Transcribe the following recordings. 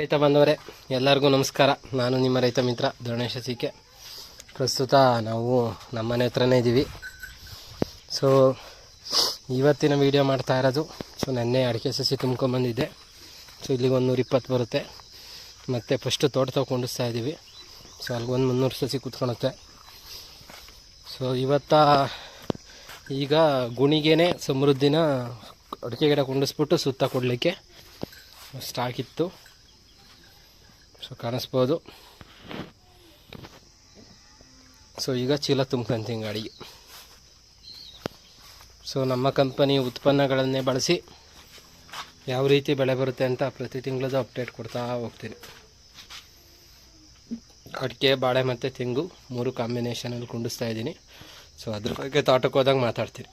ರೈತ ಬಂದವರೇ, ಎಲ್ಲರಿಗೂ ನಮಸ್ಕಾರ. ನಾನು ನಿಮ್ಮ ರೈತ ಮಿತ್ರ ಧರಣೇಶ ಸಿಕೆ. ಪ್ರಸ್ತುತ ನಾವು ನಮ್ಮ ಮನೆ ಹತ್ರನೇ ಇದ್ದೀವಿ ಸೊ ಇವತ್ತಿನ ವಿಡಿಯೋ ಮಾಡ್ತಾ ಇರೋದು ಸೊ ನೆನ್ನೆ ಅಡಿಕೆ ಸಸಿ ತುಂಬ್ಕೊಂಬಂದಿದ್ದೆ ಸೊ ಇಲ್ಲಿಗೆ ಒಂದು ಬರುತ್ತೆ. ಮತ್ತು ಫಸ್ಟು ತೋಟ ತೊಗೊಂಡಿಸ್ತಾ ಇದ್ದೀವಿ ಸೊ ಅಲ್ಲಿಗೊಂದು ಮುನ್ನೂರು ಸಸಿ ಕೂತ್ಕೊಳುತ್ತೆ. ಸೊ ಇವತ್ತ ಈಗ ಗುಣಿಗೆನೆ ಸಮೃದ್ಧಿನ ಅಡಿಕೆ ಗಿಡ ಕುಂಡಿಸ್ಬಿಟ್ಟು ಸುತ್ತ ಕೊಡಲಿಕ್ಕೆ ಸ್ಟಾಕ್ ಇತ್ತು. ಸೊ ಕಾಣಿಸ್ಬೋದು. ಸೊ ಈಗ ಚೀಲ ತುಂಬ್ಕೊಂತೀನಿ ಗಾಡಿಗೆ. ಸೊ ನಮ್ಮ ಕಂಪನಿ ಉತ್ಪನ್ನಗಳನ್ನೇ ಬಳಸಿ ಯಾವ ರೀತಿ ಬೆಳೆ ಬರುತ್ತೆ ಅಂತ ಪ್ರತಿ ತಿಂಗಳದು ಅಪ್ಡೇಟ್ ಕೊಡ್ತಾ ಹೋಗ್ತೀನಿ. ಅಡಿಕೆ, ಬಾಳೆ ಮತ್ತು ತೆಂಗು ಮೂರು ಕಾಂಬಿನೇಷನಲ್ಲಿ ಕುಂಡಿಸ್ತಾ ಇದ್ದೀನಿ. ಸೊ ಅದ್ರ ಬಗ್ಗೆ ತೋಟಕ್ಕೆ ಹೋದಾಗ ಮಾತಾಡ್ತೀನಿ.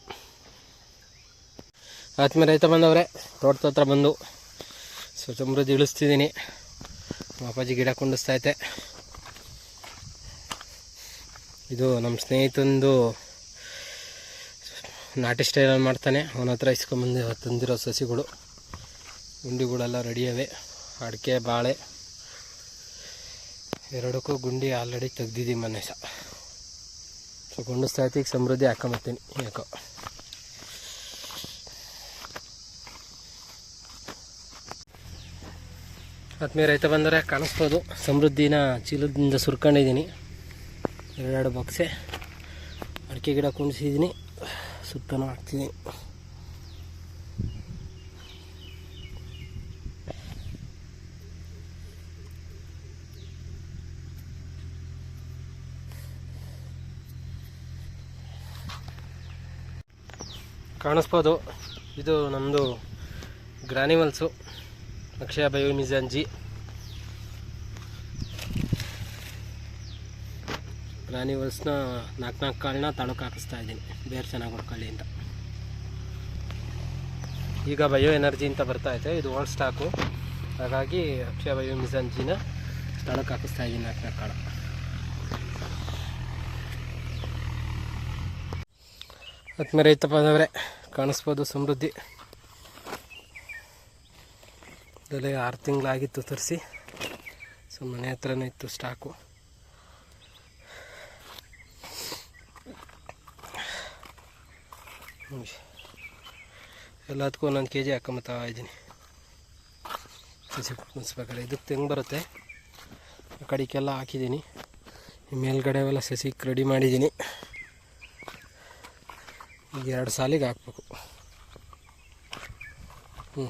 ಆತ್ಮೀಯ ರೈತ ಬಂದವರೇ, ತೋಟದ ಹತ್ರ ಬಂದು. ಸೊ ಸಮೃದ್ಧಿ ಇಳಿಸ್ತಿದ್ದೀನಿ. ಅಪ್ಪಾಜಿ ಗಿಡ ಕುಂಡಿಸ್ತೈತೆ ಇದು ನಮ್ಮ ಸ್ನೇಹಿತಂದು ನಾಟಿ ಸ್ಟೈಲಲ್ಲಿ ಮಾಡ್ತಾನೆ. ಅವನ ಹತ್ರ ಇಸ್ಕೊಂಬಂದು ತಂದಿರೋ ಸಸಿಗಳು. ಗುಂಡಿಗಳೆಲ್ಲ ರೆಡಿಯವೆ ಅಡಿಕೆ, ಬಾಳೆ. ಎರಡಕ್ಕೂ ಗುಂಡಿ ಆಲ್ರೆಡಿ ತೆಗ್ದಿದ್ದೀವಿ ಮನೆ ಸಹ. ಸೊ ಕುಂಡಿಸ್ತಾ ಈಗ ಸಮೃದ್ಧಿ ಹಾಕೊಂಬತ್ತೀನಿ ಯಾಕೋ. ಆತ್ಮೀಯ ರೈತ ಬಂದರೆ ಕಾಣಿಸ್ಬೋದು. ಸಮೃದ್ಧಿನ ಚೀಲದಿಂದ ಸುರ್ಕೊಂಡಿದ್ದೀನಿ. ಎರಡೆರಡು ಬಾಕ್ಸೆ ಅಡಿಕೆ ಗಿಡ ಕುಣಿಸಿದ್ದೀನಿ. ಸುತ್ತನೂ ಹಾಕ್ತಿದ್ದೀನಿ ಕಾಣಿಸ್ಬೋದು. ಇದು ನಮ್ಮದು ಗ್ರಾನಿಮಲ್ಸು. ಅಕ್ಷಯ ಬಯೋ ರಾಣಿ ಗ್ರಾನಿವಲ್ಸ್ನ ನಾಲ್ಕು ನಾಲ್ಕು ಕಾಳನ್ನ ತಳಕ್ಕೆ ಹಾಕಿಸ್ತಾ ಇದ್ದೀನಿ. ಬೇರೆ ಚೆನ್ನಾಗಿ ಹೊಡ್ಕೊಳ್ಳಿ ಅಂತ. ಈಗ ಬಯೋ ಎನರ್ಜಿ ಅಂತ ಬರ್ತಾ ಇದೆ. ಇದು ಓಲ್ಡ್ ಸ್ಟಾಕು ಹಾಗಾಗಿ ಅಕ್ಷಯ ಬಯೋ ಮಿಜಾನ್ಜಿನ ತಳಕ್ಕೆ ಹಾಕಿಸ್ತಾ ಇದ್ದೀನಿ ನಾಲ್ಕು ನಾಲ್ಕು ಕಾಳು. ಆದ್ಮೇಲೆ ರೈತ ಕಾಣಿಸ್ಬೋದು ಸಮೃದ್ಧಿ. ಇದರಲ್ಲಿ ಆರು ತಿಂಗಳಾಗಿತ್ತು ತರಿಸಿ. ಸೊ ಮನೆ ಹತ್ರನೇ ಇತ್ತು ಸ್ಟಾಕು. ಎಲ್ಲದಕ್ಕೂ ಒಂದೊಂದು ಕೆ ಜಿ ಹಾಕೊಂಬತ್ತಾ ಇದ್ದೀನಿ. ಮುನ್ಸ್ಬೇಕಾದ್ರೆ ಇದಕ್ಕೆ ತೆಂಗು ಬರುತ್ತೆ? ಆ ಕಡೆಗೆಲ್ಲ ಹಾಕಿದ್ದೀನಿ. ಮೇಲ್ಗಡೆ ಎಲ್ಲ ಸಸಿಗೆ ರೆಡಿ ಮಾಡಿದ್ದೀನಿ. ಈಗ ಎರಡು ಸಾಲಿಗೆ ಹಾಕ್ಬೇಕು. ಹ್ಞೂ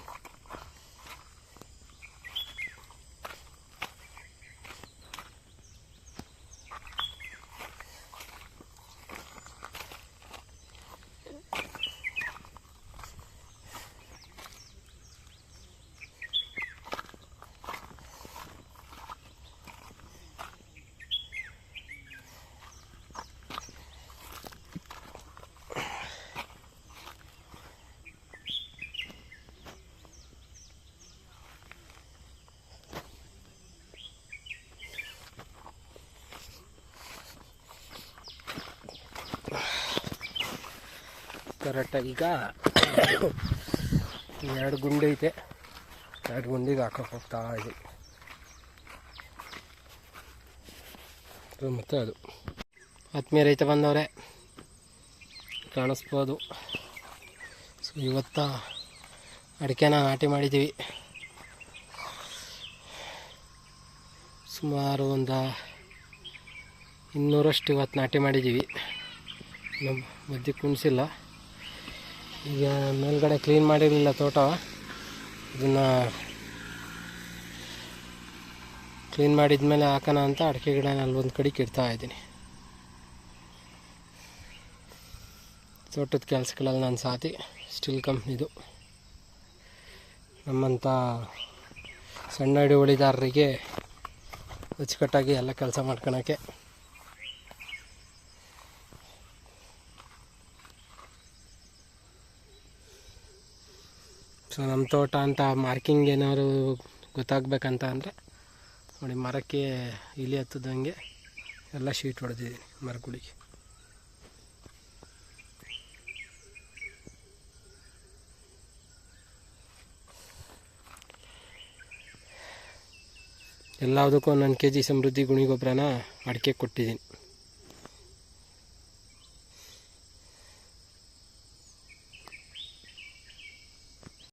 ಕರೆಕ್ಟಾಗಿ ಈಗ ಎರಡು ಗುಂಡಿ ಐತೆ. ಎರಡು ಗುಂಡಿಗೆ ಹಾಕೋಕೆ ಹೋಗ್ತಾ ಇದೆ. ಮತ್ತೆ ಅದು. ಆತ್ಮೀಯ ರೈತ ಬಂದವರೇ, ಕಾಣಿಸ್ಬೋದು. ಸೊ, ಇವತ್ತ ಅಡಿಕೆನ ನಾಟಿ ಮಾಡಿದ್ದೀವಿ. ಸುಮಾರು ಒಂದು ಇನ್ನೂರಷ್ಟು ಇವತ್ತು ನಾಟಿ ಮಾಡಿದ್ದೀವಿ. ನಮ್ಮ ಮಧ್ಯೆ ಕುಣಿಸಿಲ್ಲ. ಈಗ ಮೇಲ್ಗಡೆ ಕ್ಲೀನ್ ಮಾಡಿರಲಿಲ್ಲ ತೋಟ. ಇದನ್ನು ಕ್ಲೀನ್ ಮಾಡಿದ್ಮೇಲೆ ಹಾಕೋಣ ಅಂತ ಅಡಿಕೆ ಗಿಡ ಅಲ್ಲೊಂದು ಕಡೆ ಇಡ್ತಾ ಇದ್ದೀನಿ. ತೋಟದ ಕೆಲಸಗಳಲ್ಲಿ ನಾನು ಸಾತಿ, ಸ್ಟೀಲ್ ಕಂಪ್ನಿದು ನಮ್ಮಂಥ ಸಣ್ಣ ಹಿಡುವಳಿದಾರರಿಗೆ ಅಚ್ಚುಕಟ್ಟಾಗಿ ಎಲ್ಲ ಕೆಲಸ ಮಾಡ್ಕೊಳಕ್ಕೆ ಸೊ ನಮ್ಮ ತೋಟ ಅಂತ ಮಾರ್ಕಿಂಗ್ ಏನಾದ್ರು ಗೊತ್ತಾಗಬೇಕಂತ ಅಂದರೆ ನೋಡಿ ಮರಕ್ಕೆ ಇಲಿ ಹತ್ತದಂಗೆ ಎಲ್ಲ ಶೀಟ್ ಹೊಡೆದಿದ್ದೀನಿ ಮರಗಳಿಗೆ. ಎಲ್ಲದಕ್ಕೂ ಒಂದೊಂದು ಕೆ ಜಿ ಸಮೃದ್ಧಿ ಗುಣಿ ಗೊಬ್ಬರನ ಅಡಿಕೆ ಕೊಟ್ಟಿದ್ದೀನಿ.